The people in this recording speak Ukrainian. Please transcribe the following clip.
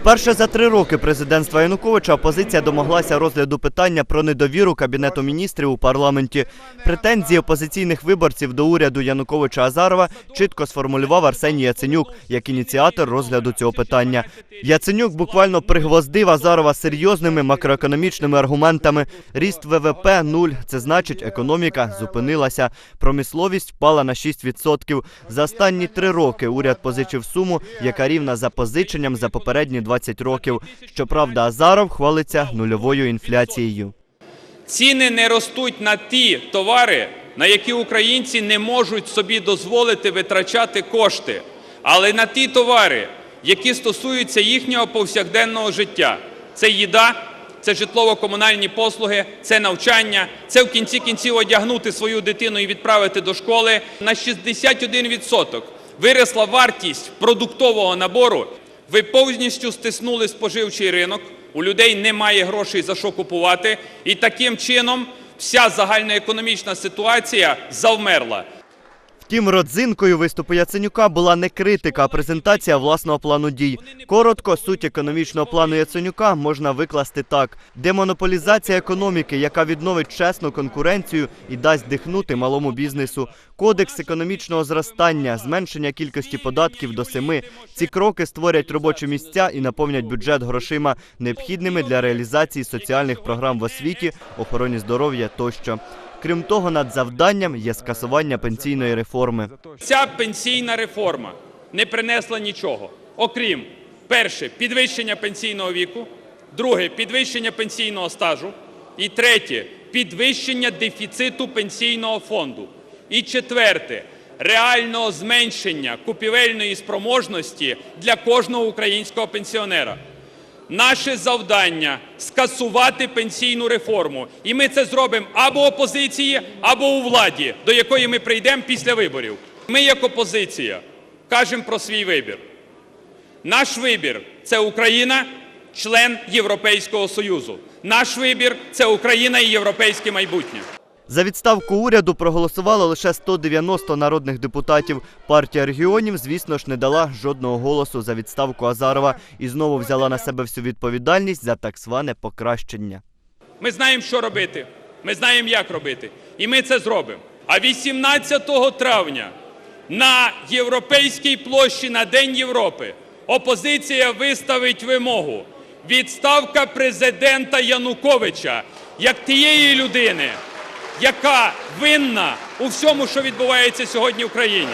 Вперше за три роки президентства Януковича опозиція домоглася розгляду питання про недовіру Кабінету міністрів у парламенті. Претензії опозиційних виборців до уряду Януковича Азарова чітко сформулював Арсеній Яценюк як ініціатор розгляду цього питання. Яценюк буквально пригвоздив Азарова серйозними макроекономічними аргументами. Ріст ВВП – нуль. Це значить, економіка зупинилася. Промисловість впала на 6%. За останні три роки уряд позичив суму, яка рівна запозиченням за попередні 20 років. Щоправда, Азаров хвалиться нульовою інфляцією. Ціни не ростуть на ті товари, на які українці не можуть собі дозволити витрачати кошти, але на ті товари, які стосуються їхнього повсякденного життя. Це їда, це житлово-комунальні послуги, це навчання, це в кінці кінців одягнути свою дитину і відправити до школи. На 61% виросла вартість продуктового набору. Ви повністю стиснули споживчий ринок. У людей немає грошей за що купувати, і таким чином вся загальноекономічна ситуація завмерла. Втім, родзинкою виступу Яценюка була не критика, а презентація власного плану дій. Коротко, суть економічного плану Яценюка можна викласти так: демонополізація економіки, яка відновить чесну конкуренцію і дасть дихнути малому бізнесу. Кодекс економічного зростання, зменшення кількості податків до семи. Ці кроки створять робочі місця і наповнять бюджет грошима, необхідними для реалізації соціальних програм в освіті, охороні здоров'я тощо. Крім того, над завданням є скасування пенсійної реформи. Ця пенсійна реформа не принесла нічого, окрім перше підвищення пенсійного віку, друге підвищення пенсійного стажу, і третє підвищення дефіциту пенсійного фонду. І четверте реального зменшення купівельної спроможності для кожного українського пенсіонера. Наше завдання скасувати пенсійну реформу, і ми це зробимо або опозиції, або у владі, до якої ми прийдемо після виборів. Ми, як опозиція, кажемо про свій вибір. Наш вибір це Україна, член Європейського Союзу. Наш вибір це Україна і європейське майбутнє. За відставку уряду проголосувало лише 190 народних депутатів. Партія регіонів, звісно ж, не дала жодного голосу за відставку Азарова і знову взяла на себе всю відповідальність за так зване покращення. Ми знаємо, що робити. Ми знаємо, як робити. І ми це зробимо. А 18 травня на Європейській площі на День Європи опозиція виставить вимогу відставка президента Януковича як тієї людини, яка винна у всьому, що відбувається сьогодні в країні.